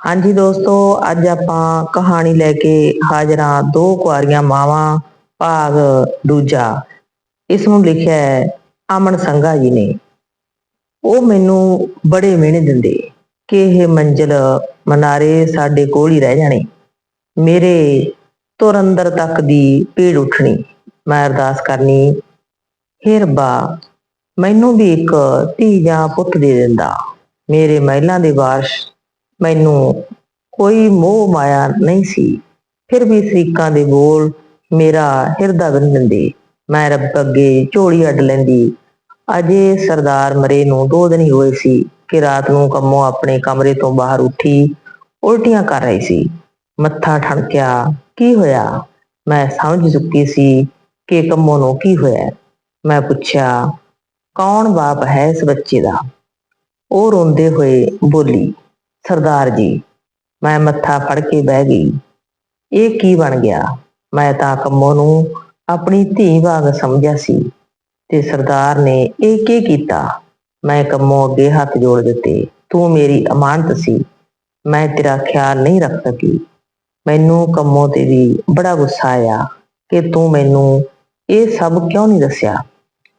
ਹਾਂਜੀ ਦੋਸਤੋ, ਅੱਜ ਆਪਾਂ ਕਹਾਣੀ ਲੈ ਕੇ ਹਾਜ਼ਰ ਹਾਂ। ਦੋ ਕੁਆਰੀਆਂ, ਮਾਵਾਂ, ਭਾਗ ਦੂਜਾ। ਇਸ ਨੂੰ ਲਿਖਿਆ ਹੈ, ਅਮਨ ਸੰਘਾ ਜੀ ਨੇ। ਉਹ ਮੈਨੂੰ ਬੜੇ ਮਿਹਣੇ ਦਿੰਦੇ ਕਿ ਇਹ ਮੰਜ਼ਲ ਮਨਾਰੇ ਸਾਡੇ ਕੋਲ ਹੀ ਰਹਿ ਜਾਣੇ। ਮੇਰੇ ਤੁਰ ਅੰਦਰ ਤੱਕ ਦੀ ਪੀੜ ਉੱਠਣੀ। ਮੈਂ ਅਰਦਾਸ ਕਰਨੀ, ਹੇ ਰੱਬਾ, ਮੈਨੂੰ ਵੀ ਇੱਕ ਧੀ ਜਾਂ ਪੁੱਤ ਦੇ ਦਿੰਦਾ। ਮੇਰੇ ਮਹਿਲਾਂ ਦੇ ਵਾਰਸ਼ ਮੈਨੂੰ ਕੋਈ ਮੋਹ ਮਾਇਆ ਨਹੀਂ ਸੀ। ਫਿਰ ਵੀ ਸਰੀਕਾਂ ਦੇ ਬੋਲ ਮੇਰਾ ਹਿਰਦਾ ਵਿੰਨ ਦਿੰਦੇ। ਮੈਂ ਰੱਬ ਅੱਗੇ ਝੋਲੀ ਅੱਡ ਲੈਂਦੀ। ਅਜੇ ਸਰਦਾਰ ਮਰੇ ਨੂੰ ਦੋ ਦਿਨ ਹੀ ਹੋਏ ਸੀ ਕਿ ਰਾਤ ਨੂੰ ਕੰਮੋਂ ਆਪਣੇ ਕਮਰੇ ਤੋਂ ਬਾਹਰ ਉੱਠੀ ਉਲਟੀਆਂ ਕਰ ਰਹੀ ਸੀ। ਮੱਥਾ ਠਣਕਿਆ, ਕੀ ਹੋਇਆ? ਮੈਂ ਸਮਝ ਚੁੱਕੀ ਸੀ ਕਿ ਕੰਮੋਂ ਨੂੰ ਕੀ ਹੋਇਆ। ਮੈਂ ਪੁੱਛਿਆ, ਕੌਣ ਬਾਪ ਹੈ ਇਸ ਬੱਚੇ ਦਾ? ਉਹ ਰੋਂਦੇ ਹੋਏ ਬੋਲੀ ਸਰਦਾਰ ਜੀ, ਮੈਂ ਮੱਥਾ ਫੜ ਕੇ ਬਹਿ ਗਈ। ਇਹ ਕੀ ਬਣ ਗਿਆ? ਮੈਂ ਤਾਂ ਕੰਮੋ ਨੂੰ ਆਪਣੀ ਧੀ ਵਾਂਗ ਸਮਝਿਆ ਸੀ ਤੇ ਸਰਦਾਰ ਨੇ ਇਹ ਕੀ ਕੀਤਾ? ਮੈਂ ਕੰਮੋ ਅੱਗੇ ਹੱਥ ਜੋੜ ਦਿੱਤੇ। ਤੂੰ ਮੇਰੀ ਅਮਾਨਤ ਸੀ। ਮੈਂ ਤੇਰਾ ਖਿਆਲ ਨਹੀਂ ਰੱਖ ਸਕੀ। ਮੈਨੂੰ ਕੰਮੋ ਤੇ ਵੀ ਬੜਾ ਗੁੱਸਾ ਆਇਆ ਕਿ ਤੂੰ ਮੈਨੂੰ ਇਹ ਸਭ ਕਿਉਂ ਨਹੀਂ ਦੱਸਿਆ?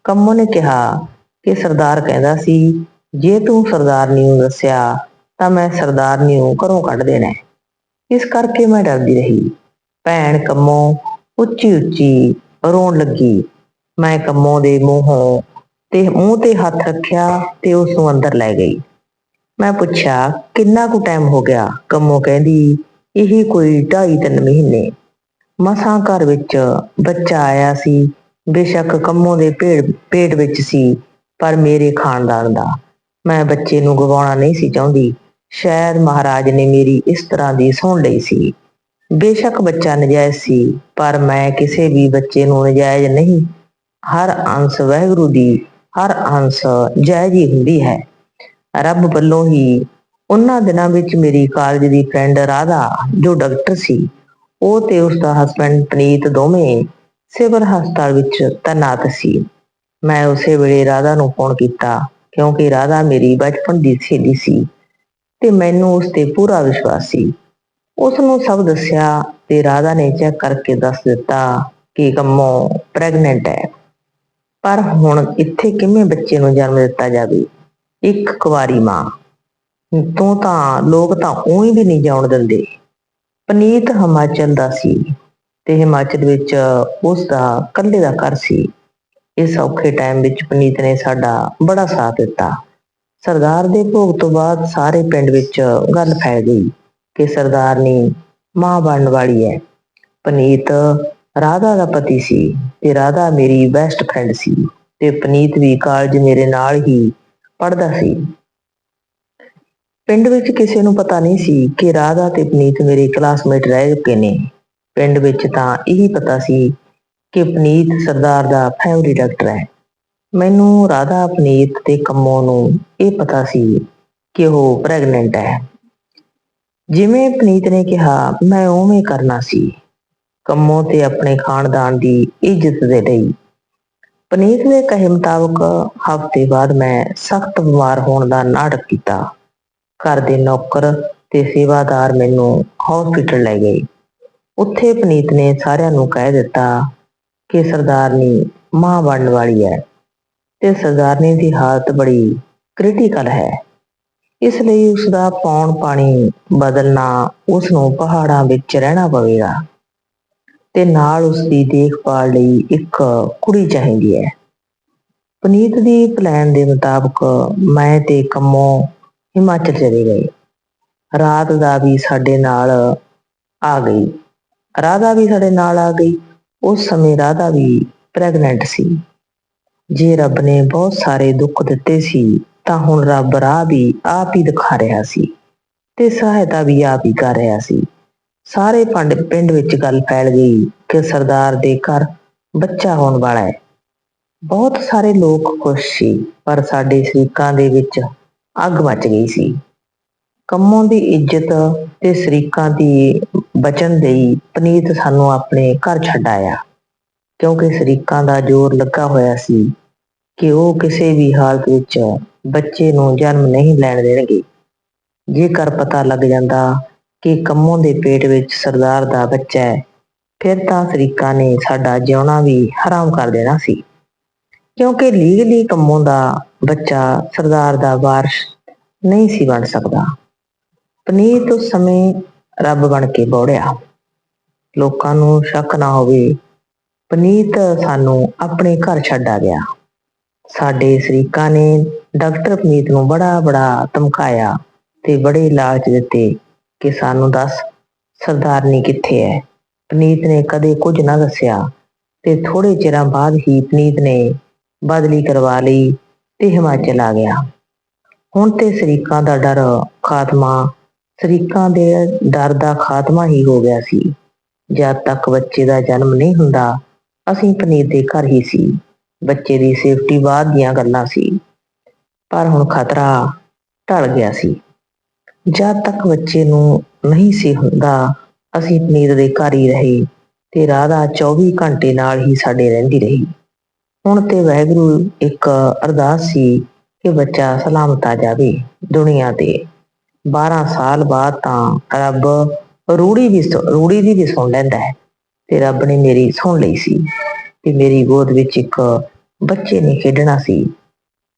ਕੰਮੋ ਨੇ ਕਿਹਾ ਕਿ ਸਰਦਾਰ ਕਹਿੰਦਾ ਸੀ, ਜੇ ਤੂੰ ਸਰਦਾਰਨੀ ਨੂੰ ਦੱਸਿਆ ਤਾਂ ਮੈਂ ਸਰਦਾਰਨੀ ਨੂੰ ਘਰੋਂ ਕੱਢ ਦੇਣਾ ਹੈ। ਇਸ ਕਰਕੇ ਮੈਂ ਡਰਦੀ ਰਹੀ। ਭੈਣ ਕੰਮੋਂ ਉੱਚੀ ਉੱਚੀ ਰੋਣ ਲੱਗੀ। ਮੈਂ ਕੰਮੋਂ ਦੇ ਮੂੰਹੋਂ ਤੇ ਮੂੰਹ ਤੇ ਹੱਥ ਰੱਖਿਆ ਤੇ ਉਸ ਨੂੰ ਅੰਦਰ ਲੈ ਗਈ। ਮੈਂ ਪੁੱਛਿਆ, ਕਿੰਨਾ ਕੁ ਟਾਈਮ ਹੋ ਗਿਆ? ਕੰਮੋਂ ਕਹਿੰਦੀ, ਇਹ ਕੋਈ 2.5 ਮਹੀਨੇ। ਮਸਾਂ ਘਰ ਵਿੱਚ ਬੱਚਾ ਆਇਆ ਸੀ। ਬੇਸ਼ੱਕ ਕੰਮੋਂ ਦੇ ਪੇਟ ਪੇਟ ਵਿੱਚ ਸੀ, ਪਰ ਮੇਰੇ ਖਾਨਦਾਨ ਦਾ। ਮੈਂ ਬੱਚੇ ਨੂੰ ਗਵਾਉਣਾ ਨਹੀਂ ਸੀ ਚਾਹੁੰਦੀ। ਸ਼ਾਇਦ ਮਹਾਰਾਜ ਨੇ ਮੇਰੀ ਇਸ ਤਰ੍ਹਾਂ ਦੀ ਸੁਣ ਲਈ ਸੀ। ਬੇਸ਼ੱਕ ਬੱਚਾ ਨਜਾਇਜ਼ ਸੀ, ਪਰ ਮੈਂ ਕਿਸੇ ਵੀ ਬੱਚੇ ਨੂੰ ਨਜਾਇਜ਼ ਨਹੀਂ। ਹਰ ਅੰਸ਼ ਵਹਿਗੁਰੂ ਦੀ, ਹਰ ਅੰਸ਼ ਜਾਇਜ਼ ਹੀ ਹੁੰਦੀ ਹੈ। ਰੱਬ ਵੱਲੋਂ ਹੀ ਉਹਨਾਂ ਦਿਨਾਂ ਵਿੱਚ ਮੇਰੀ ਕਾਲਜ ਦੀ ਫਰੈਂਡ ਰਾਧਾ, ਜੋ ਡਾਕਟਰ ਸੀ, ਉਹ ਤੇ ਉਸ ਦਾ ਹਸਬੰਡ ਪਨੀਤ ਦੋਵੇਂ ਸਿਵਲ ਹਸਪਤਾਲ ਵਿੱਚ ਤੈਨਾਤ ਸੀ। ਮੈਂ ਉਸੇ ਵੇਲੇ ਰਾਧਾ ਨੂੰ ਫੋਨ ਕੀਤਾ, ਕਿਉਂਕਿ ਰਾਧਾ ਮੇਰੀ ਬਚਪਨ ਦੀ ਸਹੇਲੀ ਸੀ। ਤੇ ਮੈਨੂੰ ਉਸ ਤੇ ਪੂਰਾ ਵਿਸ਼ਵਾਸ ਸੀ। ਉਸ ਨੂੰ ਸਭ ਦੱਸਿਆ ਤੇ ਰਾਧਾ ਨੇ ਚੈੱਕ ਕਰਕੇ ਦੱਸ ਦਿੱਤਾ ਕਿ ਕੰਮੋ ਪ੍ਰੈਗਨੈਂਟ ਹੈ। ਪਰ ਹੁਣ ਇੱਥੇ ਕਿਵੇਂ ਬੱਚੇ ਨੂੰ ਜਨਮ ਦਿੱਤਾ ਜਾਵੇ? ਇੱਕ ਕੁਵਾਰੀ ਮਾਂ। ਤੋਂ ਤਾਂ, ਲੋਕ ਤਾਂ ਉਹੀ ਵੀ ਨਹੀਂ ਜਾਣ ਦਿੰਦੇ। ਪਨੀਤ ਹਿਮਾਚਲ ਦਾ ਸੀ ਤੇ ਹਿਮਾਚਲ ਵਿੱਚ ਉਸ ਦਾ ਇਕੱਲੇ ਦਾ ਘਰ ਸੀ। ਇਸ ਔਖੇ ਟਾਈਮ ਵਿੱਚ ਪਨੀਤ ਨੇ ਸਾਡਾ ਬੜਾ ਸਾਥ ਦਿੱਤਾ। ਸਰਦਾਰ ਦੇ ਭੋਗ ਤੋਂ ਬਾਅਦ ਸਾਰੇ ਪਿੰਡ ਵਿੱਚ ਗੱਲ ਫੈਲ ਗਈ ਕਿ ਸਰਦਾਰਨੀ ਮਾਂ ਬਣਨ ਵਾਲੀ ਹੈ ਪਨੀਤ ਰਾਧਾ ਦਾ ਪਤੀ ਸੀ ਤੇ ਰਾਧਾ ਮੇਰੀ ਬੈਸਟ ਫਰੈਂਡ ਸੀ ਤੇ ਪਨੀਤ ਵੀ ਕਾਲਜ ਮੇਰੇ ਨਾਲ ਹੀ ਪੜ੍ਹਦਾ ਸੀ। ਪਿੰਡ ਵਿੱਚ ਕਿਸੇ ਨੂੰ ਪਤਾ ਨਹੀਂ ਸੀ ਕਿ ਰਾਧਾ ਤੇ ਪਨੀਤ ਮੇਰੇ ਕਲਾਸਮੇਟ ਰਹਿ ਚੁੱਕੇ ਨੇ। ਪਿੰਡ ਵਿੱਚ ਤਾਂ ਇਹੀ ਪਤਾ ਸੀ ਕਿ ਪਨੀਤ ਸਰਦਾਰ ਦਾ ਫੈਮਿਲੀ ਡਾਕਟਰ ਹੈ ਮੈਨੂੰ ਰਾਧਾ ਅਪਨੀਤ ਤੇ ਕੰਮੋ ਨੂੰ ਇਹ ਪਤਾ ਸੀ ਕਿ ਉਹ ਪ੍ਰੈਗਨੈਂਟ ਹੈ। ਜਿਵੇਂ ਪਨੀਤ ਨੇ ਕਿਹਾ, ਮੈਂ ਉਵੇਂ ਕਰਨਾ ਸੀ। ਕੰਮੋ ਤੇ ਆਪਣੇ ਖਾਨਦਾਨ ਦੀ ਇੱਜ਼ਤ ਦੇ ਲਈ। ਪਨੀਤ ਦੇ ਕਹੇ ਮੁਤਾਬਕ ਹਫ਼ਤੇ ਬਾਅਦ ਮੈਂ ਸਖਤ ਬਿਮਾਰ ਹੋਣ ਦਾ ਨਾਟਕ ਕੀਤਾ। ਘਰ ਦੇ ਨੌਕਰ ਤੇ ਸੇਵਾਦਾਰ ਮੈਨੂੰ ਹਸਪੀਟਲ ਲੈ ਗਏ। ਉੱਥੇ ਪਨੀਤ ਨੇ ਸਾਰਿਆਂ ਨੂੰ ਕਹਿ ਦਿੱਤਾ ਕਿ ਸਰਦਾਰਨੀ ਮਾਂ ਬਣਨ ਵਾਲੀ ਹੈ। ਤੇ ਸਰਦਾਰਨੀ ਦੀ ਹਾਲਤ ਬੜੀ ਕ੍ਰਿਟੀਕਲ ਹੈ। ਇਸ ਲਈ ਉਸ ਦਾ ਪੌਣ ਪਾਣੀ ਬਦਲਣਾ ਉਸ ਨੂੰ ਪਹਾੜਾਂ ਵਿੱਚ ਰਹਿਣਾ ਪਵੇਗਾ ਤੇ ਨਾਲ ਉਸ ਦੀ ਦੇਖਭਾਲ ਲਈ ਇੱਕ ਕੁੜੀ ਚਾਹੀਦੀ ਹੈ। ਪਨੀਤ ਦੀ ਪਲਾਨ ਦੇ ਮੁਤਾਬਕ ਮੈਂ ਤੇ ਕੰਮੋ ਹਿਮਾਚਲ ਚਲੇ ਗਏ। ਰਾਤ ਦਾ ਵੀ ਸਾਡੇ ਨਾਲ ਆ ਗਈ। ਰਾਧਾ ਵੀ ਸਾਡੇ ਨਾਲ ਆ ਗਈ। ਉਸ ਸਮੇਂ ਰਾਧਾ ਵੀ ਪ੍ਰੈਗਨੈਂਟ ਸੀ। ਜੇ ਰੱਬ ਨੇ ਬਹੁਤ ਸਾਰੇ ਦੁੱਖ ਦਿੱਤੇ ਸੀ, ਤਾਂ ਹੁਣ ਰੱਬ ਰਾਹ ਵੀ ਆਪ ਹੀ ਦਿਖਾ ਰਿਹਾ ਸੀ ਤੇ ਸਹਾਇਤਾ ਵੀ ਆਪ ਹੀ ਕਰ ਰਿਹਾ ਸੀ। ਸਾਰੇ ਪੰਡ, ਪਿੰਡ ਵਿੱਚ ਗੱਲ ਫੈਲ ਗਈ ਕਿ ਸਰਦਾਰ ਦੇ ਘਰ ਬੱਚਾ ਹੋਣ ਵਾਲਾ ਹੈ। ਬਹੁਤ ਸਾਰੇ ਲੋਕ ਖੁਸ਼ ਸੀ, ਪਰ ਸਾਡੇ ਸ਼ਰੀਕਾਂ ਦੇ ਵਿੱਚ ਅੱਗ ਮੱਚ ਗਈ ਸੀ। ਕੰਮੋਂ ਦੀ ਇੱਜ਼ਤ ਤੇ ਸ਼ਰੀਕਾਂ ਦੀ ਬਚਨ ਲਈ ਪਨੀਤ ਸਾਨੂੰ ਆਪਣੇ ਘਰ ਛੱਡ ਆਇਆ। ਕਿਉਂਕਿ ਸ਼ਰੀਕਾਂ ਦਾ ਜ਼ੋਰ ਲੱਗਾ ਹੋਇਆ ਸੀ ਕਿ ਉਹ ਕਿਸੇ ਵੀ ਹਾਲਤ ਵਿੱਚ ਬੱਚੇ ਨੂੰ ਜਨਮ ਨਹੀਂ ਲੈਣ ਦੇਣਗੇ। ਜੇਕਰ ਪਤਾ ਲੱਗ ਜਾਂਦਾ ਕਿ ਕੰਮੋਂ ਦੇ ਪੇਟ ਵਿੱਚ ਸਰਦਾਰ ਦਾ ਬੱਚਾ ਹੈ, ਫਿਰ ਤਾਂ ਸਰੀਕਾਂ ਨੇ ਸਾਡਾ ਜਿਉਣਾ ਵੀ ਹਰਾਮ ਕਰ ਦੇਣਾ ਸੀ। ਕਿਉਂਕਿ ਲੀਗਲੀ ਕੰਮੋਂ ਦਾ ਬੱਚਾ ਸਰਦਾਰ ਦਾ ਵਾਰਸ ਨਹੀਂ ਸੀ ਬਣ ਸਕਦਾ। ਪਨੀਤ ਉਸ ਸਮੇਂ ਰੱਬ ਬਣ ਕੇ ਬੋੜਿਆ। ਲੋਕਾਂ ਨੂੰ ਸ਼ੱਕ ਨਾ ਹੋਵੇ ਪਨੀਤ ਸਾਨੂੰ ਆਪਣੇ ਘਰ ਛੱਡ ਆ ਗਿਆ। ਸਾਡੇ ਸਰੀਕਾਂ ਨੇ ਡਾਕਟਰ ਪਨੀਤ ਨੂੰ ਬੜਾ ਬੜਾ ਧਮਕਾਇਆ ਤੇ ਬੜੇ ਲਾਲਚ ਦਿੱਤੇ ਕਿ ਸਾਨੂੰ ਦੱਸ, ਸਰਦਾਰਨੀ ਕਿੱਥੇ ਹੈ ਪਨੀਤ ਨੇ ਕਦੇ ਕੁਝ ਨਾ ਦੱਸਿਆ ਤੇ ਥੋੜੇ ਚਿਰਾਂ ਬਾਅਦ ਹੀ ਪਨੀਤ ਨੇ ਬਦਲੀ ਕਰਵਾ ਲਈ ਤੇ ਹਿਮਾਚਲ ਆ ਗਿਆ। ਹੁਣ ਤੇ ਸਰੀਕਾਂ ਦਾ ਡਰ ਖਾਤਮਾ, ਸਰੀਕਾਂ ਦੇ ਡਰ ਦਾ ਖਾਤਮਾ ਹੀ ਹੋ ਗਿਆ ਸੀ। ਜਦ ਤੱਕ ਬੱਚੇ ਦਾ ਜਨਮ ਨਹੀਂ ਹੁੰਦਾ ਅਸੀਂ ਪਨੀਰ ਦੇ ਘਰ ਹੀ ਸੀ। ਬੱਚੇ ਦੀ ਸੇਫਟੀ ਬਾਅਦ ਦੀਆਂ ਗੱਲਾਂ ਸੀ। ਪਰ ਹੁਣ ਖਤਰਾ ਟਲ ਗਿਆ ਸੀ। ਜਦ ਤੱਕ ਬੱਚੇ ਨੂੰ ਨਹੀਂ ਸੀ ਹੁੰਦਾ, ਅਸੀਂ ਪਨੀਰ ਦੇ ਘਰ ਹੀ ਰਹੇ ਤੇ ਰਾਧਾ 24 ਘੰਟੇ ਨਾਲ ਹੀ ਸਾਡੇ ਰਹਿੰਦੀ ਰਹੀ। ਹੁਣ ਤੇ ਵਾਹਿਗੁਰੂ ਇੱਕ ਅਰਦਾਸ ਸੀ ਕਿ ਬੱਚਾ ਸਲਾਮਤ ਆ ਜਾਵੇ ਦੁਨੀਆ ਤੇ। 12 ਸਾਲ ਬਾਅਦ ਤਾਂ ਰੱਬ ਰੂੜੀ ਵੀ ਰੂੜੀ ਦੀ ਵੀ ਸੁਣ ਲੈਂਦਾ ਹੈ। ਤੇ ਰੱਬ ਨੇ ਮੇਰੀ ਸੁਣ ਲਈ ਸੀ ਤੇ ਮੇਰੀ ਗੋਦ ਵਿੱਚ ਇੱਕ ਬੱਚੇ ਨੇ ਖੇਡਣਾ ਸੀ।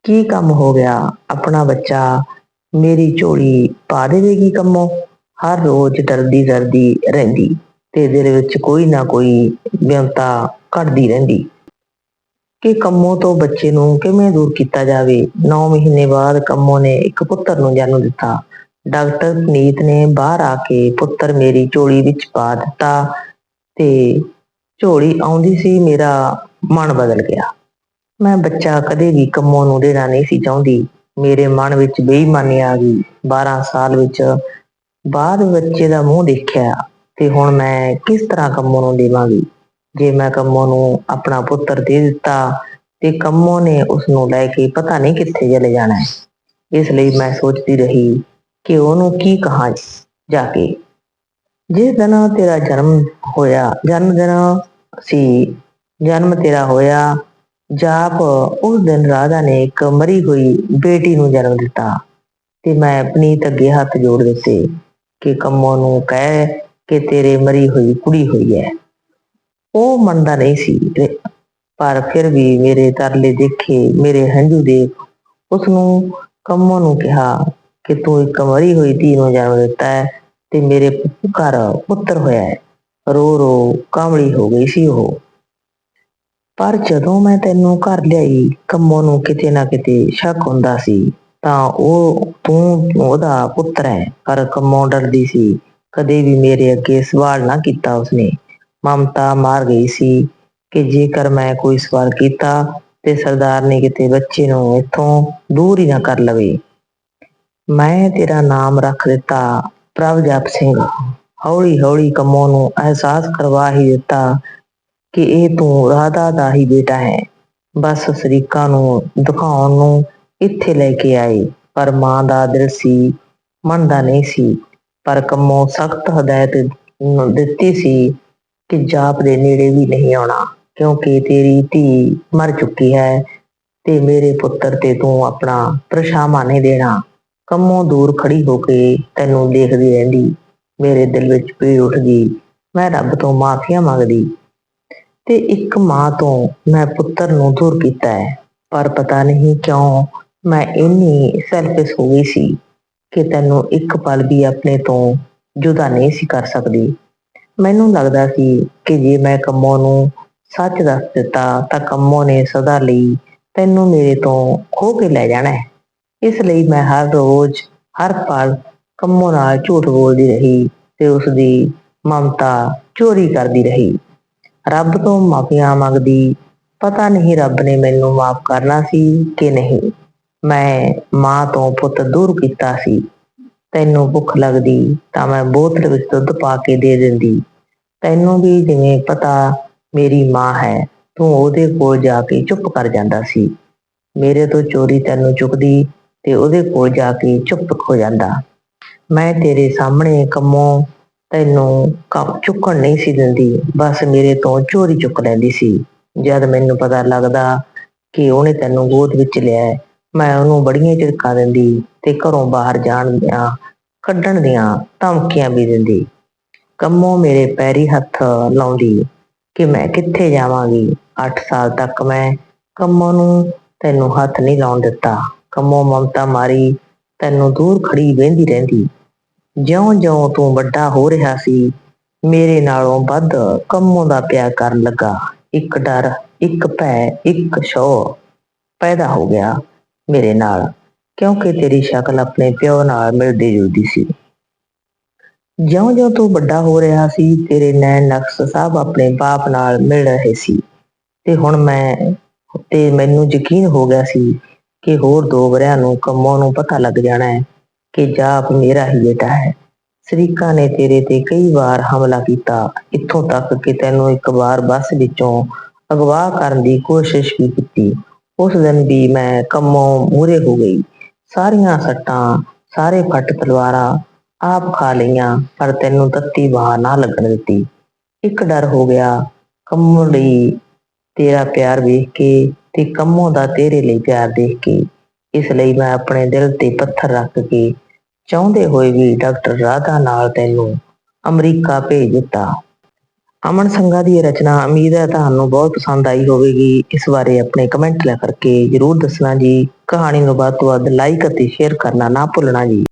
ਕੀ ਕੰਮ ਹੋ ਗਿਆ? ਆਪਣਾ ਬੱਚਾ ਮੇਰੀ ਝੋਲੀ ਪਾ ਦੇਵੇਗੀ ਕੰਮੋਂ? ਹਰ ਰੋਜ਼ ਡਰਦੀ ਡਰਦੀ ਰਹਿੰਦੀ ਤੇ ਦਿਲ ਵਿੱਚ ਕੋਈ ਨਾ ਕੋਈ ਵਿਅੰਤਾ ਘੜਦੀ ਰਹਿੰਦੀ। ਕਿ ਕੰਮੋਂ ਤੋਂ ਬੱਚੇ ਨੂੰ ਕਿਵੇਂ ਦੂਰ ਕੀਤਾ ਜਾਵੇ? 9 ਮਹੀਨੇ ਬਾਅਦ ਕੰਮੋਂ ਨੇ ਇੱਕ ਪੁੱਤਰ ਨੂੰ ਜਨਮ ਦਿੱਤਾ। ਡਾਕਟਰ ਪਨੀਤ ਨੇ ਬਾਹਰ ਆ ਕੇ ਪੁੱਤਰ ਮੇਰੀ ਝੋਲੀ ਵਿੱਚ ਪਾ ਦਿੱਤਾ। ਤੇ ਝੋਲੀ ਆਉਂਦੀ ਸੀ, ਮੇਰਾ ਮਨ ਬਦਲ ਗਿਆ। ਮੈਂ ਬੱਚਾ ਕਦੇ ਵੀ ਕੰਮੋਂ ਨੂੰ ਦੇਣਾ ਨਹੀਂ ਸੀ ਚਾਹੁੰਦੀ। ਮੇਰੇ ਮਨ ਵਿੱਚ ਬੇਈਮਾਨੀ ਆ ਗਈ। 12 ਸਾਲ ਵਿੱਚ ਬਾਅਦ ਬੱਚੇ ਦਾ ਮੂੰਹ ਦੇਖਿਆ ਤੇ ਹੁਣ ਮੈਂ ਕਿਸ ਤਰ੍ਹਾਂ ਕੰਮੋਂ ਨੂੰ ਦੇਵਾਂਗੀ? ਜੇ ਮੈਂ ਕੰਮੋਂ ਨੂੰ ਆਪਣਾ ਪੁੱਤਰ ਦੇ ਦਿੱਤਾ ਤੇ ਕੰਮੋਂ ਨੇ ਉਸ ਨੂੰ ਲੈ ਕੇ ਪਤਾ ਨਹੀਂ ਕਿੱਥੇ ਚਲੇ ਜਾਣਾ ਹੈ। ਇਸ ਲਈ ਮੈਂ ਸੋਚਦੀ ਰਹੀ ਕਿ ਉਹਨੂੰ ਕੀ ਕਹਾਂ ਜਾ ਕੇ। ਜਿਸ ਦਿਨ ਤੇਰਾ ਜਨਮ ਹੋਇਆ, ਜਨਮ ਦਿਨ ਸੀ, ਜਨਮ ਤੇਰਾ ਹੋਇਆ, ਜਾਪ ਉਸ ਦਿਨ ਰਾਧਾ ਨੇ ਇੱਕ ਮਰੀ ਹੋਈ ਬੇਟੀ ਨੂੰ ਜਨਮ ਦਿੱਤਾ ਤੇ ਮੈਂ ਆਪਣੀ ਅੱਗੇ ਹੱਥ ਜੋੜ ਦਿੱਤੇ ਕਿ ਕੰਮੋਂ ਨੂੰ ਕਹਿ ਕਿ ਤੇਰੇ ਮਰੀ ਹੋਈ ਕੁੜੀ ਹੋਈ ਹੈ। ਉਹ ਮੰਨਦਾ ਨਹੀਂ ਸੀ ਤੇ ਪਰ ਫਿਰ ਵੀ ਮੇਰੇ ਤਰਲੇ ਦੇਖੇ ਮੇਰੇ ਹੰਝੂ ਦੇ ਉਸ ਨੂੰ ਕੰਮੋਂ ਨੂੰ ਕਿਹਾ ਕਿ ਤੂੰ ਇੱਕ ਮਰੀ ਹੋਈ ਧੀ ਨੂੰ ਜਨਮ ਦਿੱਤਾ ਹੈ। ਤੇ ਮੇਰੇ ਘਰ ਪੁੱਤਰ ਹੋਇਆ ਹੈ। ਰੋ ਰੋ, ਕਾਂਵਲੀ ਹੋ ਗਈ ਸੀ ਉਹ। ਪਰ ਜਦੋਂ ਮੈਂ ਤੈਨੂੰ ਘਰ ਲਿਆਈ, ਕੰਮੋਂ ਨੂੰ ਕਿਤੇ ਨਾ ਕਿਤੇ ਸ਼ੱਕ ਹੁੰਦਾ ਸੀ, ਤਾਂ ਉਹ, ਤੂੰ ਉਹਦਾ ਪੁੱਤਰ ਹੈ। ਪਰ ਕੰਮੋਂ ਡਰਦੀ ਸੀ। ਕਦੇ ਵੀ ਮੇਰੇ ਅੱਗੇ ਸਵਾਲ ਨਾ ਕੀਤਾ ਉਸਨੇ। ਮਮਤਾ ਮਾਰ ਗਈ ਸੀ ਕਿ ਜੇਕਰ ਮੈਂ ਕੋਈ ਸਵਾਲ ਕੀਤਾ ਤੇ ਸਰਦਾਰ ਨੇ ਕਿਤੇ ਬੱਚੇ ਨੂੰ ਇੱਥੋਂ ਦੂਰ ਹੀ ਨਾ ਕਰ ਲਵੇ। ਮੈਂ ਤੇਰਾ ਨਾਮ ਰੱਖ ਦਿੱਤਾ। ਪ੍ਰਭਜਪ ਸਿੰਘ, ਹੌਲੀ ਹੌਲੀ ਕੰਮੋਂ ਨੂੰ ਅਹਿਸਾਸ ਕਰਵਾ ਹੀ ਦਿੱਤਾ ਕਿ ਇਹ ਤੂੰ ਰਾਧਾ ਦਾ ਹੀ ਬੇਟਾ ਹੈ। ਬਸ ਸਰੀਕਾ ਨੂੰ ਦਿਖਾਉਣ ਨੂੰ ਇੱਥੇ ਲੈ ਕੇ ਆਏ ਪਰ ਮਾਂ ਦਾ ਦਿਲ ਸੀ, ਮੰਨਦਾ ਨਹੀਂ ਸੀ। ਪਰ ਕੰਮੋਂ ਸਖਤ ਹਦਾਇਤ ਦਿੱਤੀ ਸੀ ਕਿ ਜਾਪ ਦੇ ਨੇੜੇ ਵੀ ਨਹੀਂ ਆਉਣਾ, ਕਿਉਂਕਿ ਤੇਰੀ ਧੀ ਮਰ ਚੁੱਕੀ ਹੈ ਤੇ ਮੇਰੇ ਪੁੱਤਰ ਤੇ ਤੂੰ ਆਪਣਾ ਪ੍ਰਸ਼ਾਮਾ ਨਹੀਂ ਦੇਣਾ। ਕੰਮੋਂ ਦੂਰ ਖੜੀ ਹੋ ਕੇ ਤੈਨੂੰ ਦੇਖਦੀ ਰਹਿੰਦੀ। ਮੇਰੇ ਦਿਲ ਵਿੱਚ ਪੀੜ ਉੱਠਦੀ ਮੈਂ ਰੱਬ ਤੋਂ ਮਾਫੀਆਂ ਮੰਗਦੀ। ਤੇ ਇੱਕ ਮਾਂ ਤੋਂ ਮੈਂ ਪੁੱਤਰ ਨੂੰ ਦੂਰ ਕੀਤਾ ਹੈ। ਪਰ ਪਤਾ ਨਹੀਂ ਕਿਉਂ ਮੈਂ ਇੰਨੀ ਸੈਲਫਿਸ਼ ਹੋ ਗਈ ਸੀ ਕਿ ਤੈਨੂੰ ਇੱਕ ਪਲ ਵੀ ਆਪਣੇ ਤੋਂ ਜੁਦਾ ਨਹੀਂ ਸੀ ਕਰ ਸਕਦੀ। ਮੈਨੂੰ ਲੱਗਦਾ ਸੀ ਕਿ ਜੇ ਮੈਂ ਕੰਮੋਂ ਨੂੰ ਸੱਚ ਦੱਸ ਦਿੱਤਾ ਤਾਂ ਕੰਮੋਂ ਨੇ ਸਦਾ ਲਈ ਤੈਨੂੰ ਮੇਰੇ ਤੋਂ ਖੋ ਕੇ ਲੈ ਜਾਣਾ ਹੈ। ਇਸ ਲਈ ਮੈਂ ਹਰ ਰੋਜ਼, ਹਰ ਪਲ ਕੰਮੋਂ ਨਾਲ ਝੂਠ ਬੋਲਦੀ ਰਹੀ ਤੇ ਉਸ ਦੀ ਮਮਤਾ ਚੋਰੀ ਕਰਦੀ ਰਹੀ। ਰੱਬ ਤੋਂ ਮਾਫੀਆਂ ਮੰਗਦੀ, ਪਤਾ ਨਹੀਂ ਰੱਬ ਨੇ ਮੈਨੂੰ ਮਾਫ ਕਰਨਾ ਸੀ ਕਿ ਨਹੀਂ। ਮੈਂ ਮਾਂ ਤੋਂ ਪੁੱਤ ਦੂਰ ਕੀਤਾ ਸੀ। ਤੈਨੂੰ ਭੁੱਖ ਲੱਗਦੀ ਤਾਂ ਮੈਂ ਬੋਤਲ ਵਿੱਚ ਦੁੱਧ ਪਾ ਕੇ ਦੇ ਦਿੰਦੀ। ਤੈਨੂੰ ਵੀ ਜਿਵੇਂ ਪਤਾ ਮੇਰੀ ਮਾਂ ਹੈ, ਤੂੰ ਉਹਦੇ ਕੋਲ ਜਾ ਕੇ ਚੁੱਪ ਕਰ ਜਾਂਦਾ ਸੀ। ਮੇਰੇ ਤੋਂ ਚੋਰੀ ਤੈਨੂੰ ਚੁੱਕਦੀ ਤੇ ਉਹਦੇ ਕੋਲ ਜਾ ਕੇ ਚੁੱਪ ਹੋ ਜਾਂਦਾ। ਮੈਂ ਤੇਰੇ ਸਾਹਮਣੇ ਕੰਮੋਂ ਤੈਨੂੰ ਕੱਪ ਚੁੱਕਣ ਨਹੀਂ ਸੀ ਦਿੰਦੀ, ਬਸ ਮੇਰੇ ਤੋਂ ਚੋਰੀ ਚੁੱਕ ਲੈਂਦੀ ਸੀ। ਜਦ ਮੈਨੂੰ ਪਤਾ ਲੱਗਦਾ ਕਿ ਉਹਨੇ ਤੈਨੂੰ ਗੋਦ ਵਿੱਚ ਲਿਆ ਮੈਂ ਉਹਨੂੰ ਬੜੀਆਂ ਝਿੜਕਾਂ ਦਿੰਦੀ ਤੇ ਘਰੋਂ ਬਾਹਰ ਜਾਣ ਦੀਆਂ, ਕੱਢਣ ਦੀਆਂ ਧਮਕੀਆਂ ਵੀ ਦਿੰਦੀ। ਕੰਮੋਂ ਮੇਰੇ ਪੈਰੀ ਹੱਥ ਲਾਉਂਦੀ ਕਿ ਮੈਂ ਕਿੱਥੇ ਜਾਵਾਂਗੀ। 8 ਸਾਲ ਤੱਕ ਮੈਂ ਕੰਮੋਂ ਨੂੰ ਤੈਨੂੰ ਹੱਥ ਨਹੀਂ ਲਾਉਣ ਦਿੱਤਾ। ਕੰਮੋਂ ਮਮਤਾ ਮਾਰੀ, ਤੈਨੂੰ ਦੂਰ ਖੜੀ ਵੇਂਦੀ ਰਹਿੰਦੀ। ਜਿਉਂ-ਜਿਉਂ ਤੂੰ ਵੱਡਾ ਹੋ ਰਿਹਾ ਸੀ, ਮੇਰੇ ਨਾਲੋਂ ਵੱਧ ਕੰਮੋਂ ਦਾ ਪਿਆਰ ਕਰਨ ਲੱਗਾ। ਇੱਕ ਡਰ, ਇੱਕ ਭੈ, ਇੱਕ ਸ਼ੋਹ ਪੈਦਾ ਹੋ ਗਿਆ ਮੇਰੇ ਨਾਲ, ਕਿਉਂਕਿ ਤੇਰੀ ਸ਼ਕਲ ਆਪਣੇ ਪਿਓ ਨਾਲ ਮਿਲਦੀ ਜੁਲਦੀ ਸੀ। ਜਿਉਂ-ਜਿਉਂ ਤੂੰ ਵੱਡਾ ਹੋ ਰਿਹਾ ਸੀ, ਤੇਰੇ ਨੈਣ ਨਕਸ਼ ਸਭ ਆਪਣੇ ਬਾਪ ਨਾਲ ਮਿਲ ਰਹੇ ਸੀ। ਤੇ ਹੁਣ ਮੈਂ, ਤੇ ਮੈਨੂੰ ਯਕੀਨ ਹੋ ਗਿਆ ਸੀ ਕਿ ਹੋਰ ਦੋ ਵਰਿਆਂ ਨੂੰ ਕੰਮੋਂ ਨੂੰ ਪਤਾ ਲੱਗ ਜਾਣਾ ਹੈ ਕਿ ਜਾਪ ਮੇਰਾ ਹੀ ਬੇਟਾ ਹੈ। ਸਰੀਕਾ ਨੇ ਤੇਰੇ ਤੇ ਕਈ ਵਾਰ ਹਮਲਾ ਕੀਤਾ। ਇੱਥੋਂ ਤੱਕ ਕਿ ਤੈਨੂੰ ਇੱਕ ਵਾਰ ਬੱਸ ਵਿੱਚੋਂ ਅਗਵਾ ਕਰਨ ਦੀ ਕੋਸ਼ਿਸ਼ ਵੀ ਕੀਤੀ। ਉਸ ਦਿਨ ਵੀ ਮੈਂ ਕੰਮੋਂ ਮੂਰੇ ਹੋ ਗਈ। ਸਾਰੀਆਂ ਸੱਟਾਂ, ਸਾਰੇ ਫੱਟ ਤਲਵਾਰਾਂ ਆਪ ਖਾ ਲਈਆਂ, ਪਰ ਤੈਨੂੰ ਤੱਤੀ ਬਾਹ ਨਾ ਲੱਗਣ ਦਿੱਤੀ। ਇੱਕ ਡਰ ਹੋ ਗਿਆ। ਕੰਮੋਂ ਲਈ ਤੇਰਾ ਪਿਆਰ ਵੇਖ ਕੇ ਤੇ ਕੰਮੋਂ ਦਾ ਤੇਰੇ ਲਈ ਪਿਆਰ ਦੇਖ ਕੇ, ਇਸ ਲਈ ਮੈਂ ਆਪਣੇ ਦਿਲ ਤੇ ਪੱਥਰ ਰੱਖ ਕੇ ਚਾਹੁੰਦੇ ਹੋਏ ਵੀ ਡਾਕਟਰ ਰਾਧਾ ਨਾਲ ਤੈਨੂੰ ਅਮਰੀਕਾ ਭੇਜ ਦਿੱਤਾ। ਅਮਨ ਸੰਗਾ ਦੀ ਰਚਨਾ ਉਮੀਦ ਹੈ ਤੁਹਾਨੂੰ ਬਹੁਤ ਪਸੰਦ ਆਈ ਹੋਵੇਗੀ। ਇਸ ਬਾਰੇ ਆਪਣੇ ਕਮੈਂਟ ਲਿਖ ਕਰਕੇ ਜਰੂਰ ਦੱਸਣਾ ਜੀ। ਕਹਾਣੀ ਨੂੰ ਵੱਧ ਤੋਂ ਵੱਧ ਲਾਈਕ ਅਤੇ ਸ਼ੇਅਰ ਕਰਨਾ ਨਾ ਭੁੱਲਣਾ ਜੀ।